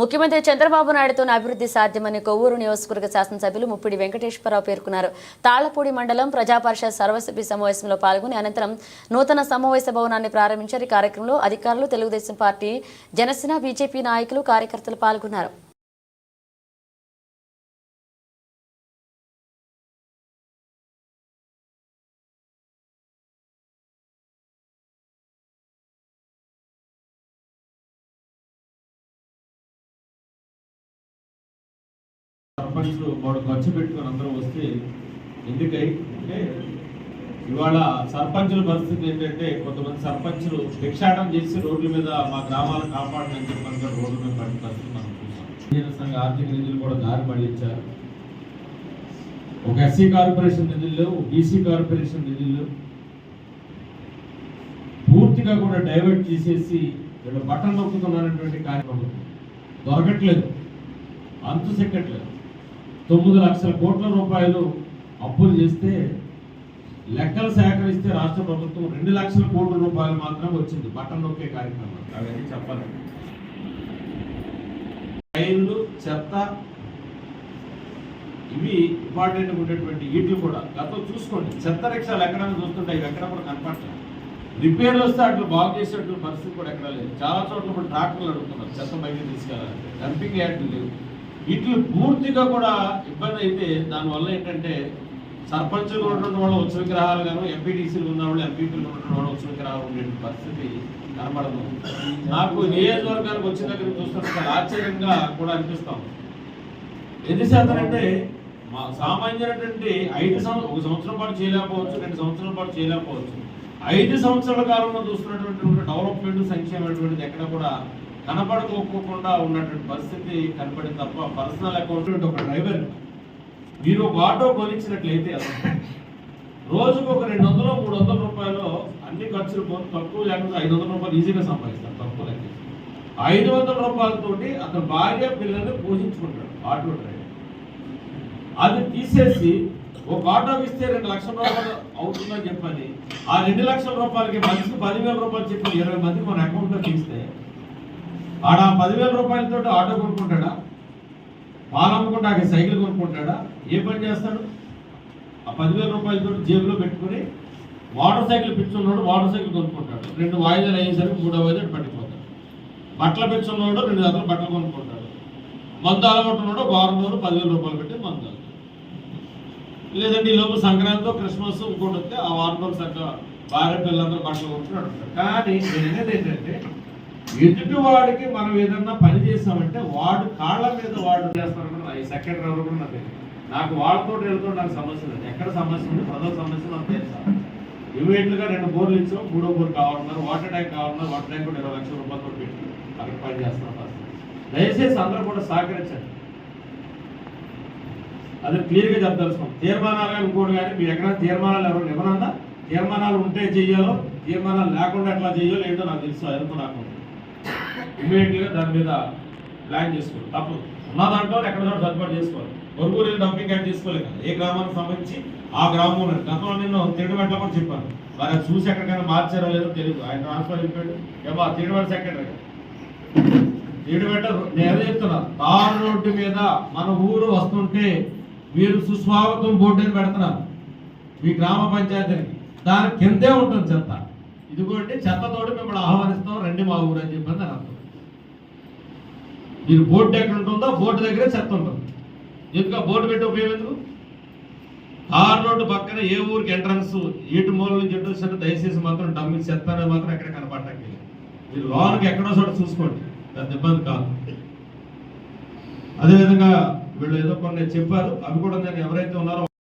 ముఖ్యమంత్రి చంద్రబాబు నాయుడుతో అభివృద్ధి సాధ్యమని కొవ్వూరు నియోజకవర్గ శాసనసభ్యులు ముప్పిడి వెంకటేశ్వరరావు పేర్కొన్నారు. తాళ్ళపూడి మండలం ప్రజాపరిషత్ సర్వసభ్య సమావేశంలో పాల్గొని అనంతరం నూతన సమావేశ భవనాన్ని ప్రారంభించారు. ఈ కార్యక్రమంలో అధికారులు తెలుగుదేశం పార్టీ జనసేన బీజేపీ నాయకులు కార్యకర్తలు పాల్గొన్నారు. సర్పంచ్ వాడు ఖర్చు పెట్టుకొని అందరూ వస్తే ఎందుకై? అంటే ఇవాళ సర్పంచుల పరిస్థితి ఏంటంటే కొంతమంది సర్పంచులు భిక్షాటం చేసి రోడ్ల మీద మా గ్రామాలను కాపాడని చెప్పి అనుకుని రోడ్ల మీద పడిన పరిస్థితి మనం చూసాం. సంఘ ఆర్థిక నిధులు కూడా దారి మళ్ళించారు ఒక ఎస్సీ కార్పొరేషన్ నిధులు లేవు బీసీ కార్పొరేషన్ నిధులు లేవు. పూర్తిగా కూడా డైవర్ట్ చేసేసి వీళ్ళు బట్టలు నొక్కుతున్నారనేటువంటి కార్యక్రమం. దొరకట్లేదు. అంతు సెక్కట్లేదు. తొమ్మిది లక్షల కోట్ల రూపాయలు అప్పులు చేస్తే లెక్కలు సేకరిస్తే రాష్ట్ర ప్రభుత్వం రెండు లక్షల కోట్ల రూపాయలు మాత్రం వచ్చింది బట్టలు నొక్కే కార్యక్రమం. అవన్నీ చెప్పాలి? టైర్లు చెత్త ఇవి ఇంపార్టెంట్ ఉండేటువంటి వీటిలు కూడా. గతం చూసుకోండి చెత్త రిక్షాలు ఎక్కడైనా చూస్తుంటే ఇవి ఎక్కడ కూడా కనపడలేదు రిపేర్లు వస్తే అట్లు బాగు చేసేటువంటి పరిస్థితి కూడా ఎక్కడ లేదు. చాలా చోట్ల ఇప్పుడు ట్రాక్టర్లు అడుగుతున్నారు చెత్త బయట తీసుకెళ్ళాలంటే. డంపింగ్ యార్డులు లేవు. ఇట్లు పూర్తిగా కూడా ఇబ్బంది అయితే దానివల్ల ఏంటంటే సర్పంచులు ఉండడం వల్ల ఉత్సవ విగ్రహాలు గాను ఎంపీటీసీలు ఉన్న వాళ్ళు ఎంపీపీలు ఉండడం వల్ల ఉత్సవ విగ్రహాలు ఉండే పరిస్థితి కనబడదు. నాకు నియోజకవర్గానికి వచ్చిన దగ్గర చూస్తుంటే ఆశ్చర్యంగా కూడా అనిపిస్తాం. ఎన్ని శాతం అంటే మా సామాన్యులైనటువంటి ఐదు సంవత్సరం ఒక సంవత్సరం పాటు చేయలేకపోవచ్చు రెండు సంవత్సరాల పాటు చేయలేకపోవచ్చు. ఐదు సంవత్సరాల కాలంలో చూస్తున్నటువంటి డెవలప్మెంట్ సంక్షేమం ఎక్కడ కూడా కనపడుకోకుండా ఉన్నటువంటి పరిస్థితి కనపడి తప్ప పర్సనల్ అకౌంట్ ఒక డ్రైవర్ మీరు ఒక ఆటో కొనిచ్చినట్లయితే అసలు రోజుకు ఒక రెండు వందలు మూడు వందల రూపాయలు అన్ని ఖర్చులు తక్కువ లేకుండా ఐదు వందల రూపాయలు ఈజీగా సంపాదిస్తారు తక్కువ లెక్క ఐదు వందల రూపాయలతోటి అతను భార్య పిల్లల్ని పోషించుకుంటాడు ఆటో డ్రైవర్. అది తీసేసి ఒక ఆటోకి ఇస్తే రెండు లక్షల రూపాయలు అవుతుందని చెప్పని ఆ రెండు లక్షల రూపాయలకి మనిషికి పదివేల రూపాయలు చెప్పి ఇరవై మందికి మన అకౌంట్లో తీస్తే ఆడ పదివేల రూపాయలతో ఆటో కొనుక్కుంటాడా? పాలమ్ముకుంటే ఆ సైకిల్ కొనుక్కుంటాడా? ఏ పని చేస్తాడు? ఆ పదివేల రూపాయలతో జేబులో పెట్టుకుని వాటర్ సైకిల్ పిచ్చున్నాడు వాటర్ సైకిల్ కొనుక్కుంటాడు. రెండు వాయిదాలు అయ్యేసరికి మూడో వాయిదా పడిపోతాడు బట్టలు పెంచున్నాడు రెండు జతలు బట్టలు కొనుక్కుంటాడు. మందు అలగొట్టున్నాడు వారం రోజులు పదివేల రూపాయలు పెట్టి మందు లేదండి లేదంటే ఈ లోపు సంక్రాంతితో క్రిస్మస్ ఇంకోటి వస్తే ఆ వారం రోజులు చక్కగా భార్య పిల్లలందరూ బట్టలు కొనుక్కుని కానీ నేను ఏంటంటే ఎదుటి వాడికి మనం ఏదన్నా పని చేసామంటే వాడు కాళ్ళ మీద వాడు చేస్తారని ఈ సెకండ్ రవర్ కూడా నాకు నాకు వాళ్ళతో వెళ్తూ నాకు సమస్య లేదు. ఎక్కడ సమస్య ఉంది? పదో సమస్య నాకు తెలుసా ఇమీడియట్గా రెండు బోర్లు ఇచ్చాం. మూడో బోర్ కావాలన్నారు. వాటర్ ట్యాంక్ కావాలన్నారు. వాటర్ ట్యాంక్ కూడా ఇరవై లక్షల కూడా పెట్టి అక్కడ పని చేస్తున్నాం దయచేసి అందరూ కూడా సహకరించండి. అది క్లియర్గా చెప్పదలుచుకోం తీర్మానాలు అనుకోండి కానీ మీరు ఎక్కడ తీర్మానాలు ఎవరు ఎవరన్నా తీర్మానాలు ఉంటే చెయ్యాలో? తీర్మానాలు లేకుండా ఎట్లా చెయ్యాలో ఏంటో నాకు తెలుసు. అదంతా నాకు. ఇమీడియట్గా దాని మీద ప్లాన్ చేసుకోవాలి. తప్పు. ఉన్న దాంట్లో ఎక్కడ సర్దుబాటు చేసుకోవాలి. ఒరుగురు డంపింగ్ యాడ్ చేసుకోలేదు కదా? ఏ గ్రామానికి సంబంధించి ఆ గ్రామంలో గతంలో నేను తిరుడుమెట్ల కూడా చెప్పాను. మరి అది చూసి ఎక్కడికైనా మార్చారో లేదో తెలియదు ఆయన ట్రాన్స్ఫర్ అయిపోయాడు. ఏమో తిరుడుమెట్ల సెక్రటరీ తిరుడుమెట్ట నేను చెప్తున్నా. తారు రోడ్డు మీద మన ఊరు వస్తుంటే మీరు సుస్వాగతం బోర్డు అని పెడుతున్నారు. మీ గ్రామ పంచాయతీకి దాని కిందే ఉంటుంది చెత్త. ఇదిగోండి చెత్తతోటి మిమ్మల్ని ఆహ్వానం రండి మా ఊరు అని చెప్పి దాని అర్థం. మీరు బోర్డు ఎక్కడ ఉంటుందో బోర్డు దగ్గరే చెత్త ఉంటుంది. ఎందుకు ఆ బోర్డు పెట్టి ఉపయోగం ఎందుకు? ఆరు రోడ్డు పక్కన ఏ ఊరికి ఎంట్రన్స్ ఏటు మూల నుంచి ఎటు వచ్చినా దయచేసి మాత్రం డమ్మి చెత్త అనేది మాత్రం ఎక్కడ కనపడటానికి మీరు లోనికి ఎక్కడో చోట చూసుకోండి. పెద్ద ఇబ్బంది కాదు. అదేవిధంగా వీళ్ళు ఏదో కొన్ని చెప్పారు. అవి కూడా నేను ఎవరైతే ఉన్నారో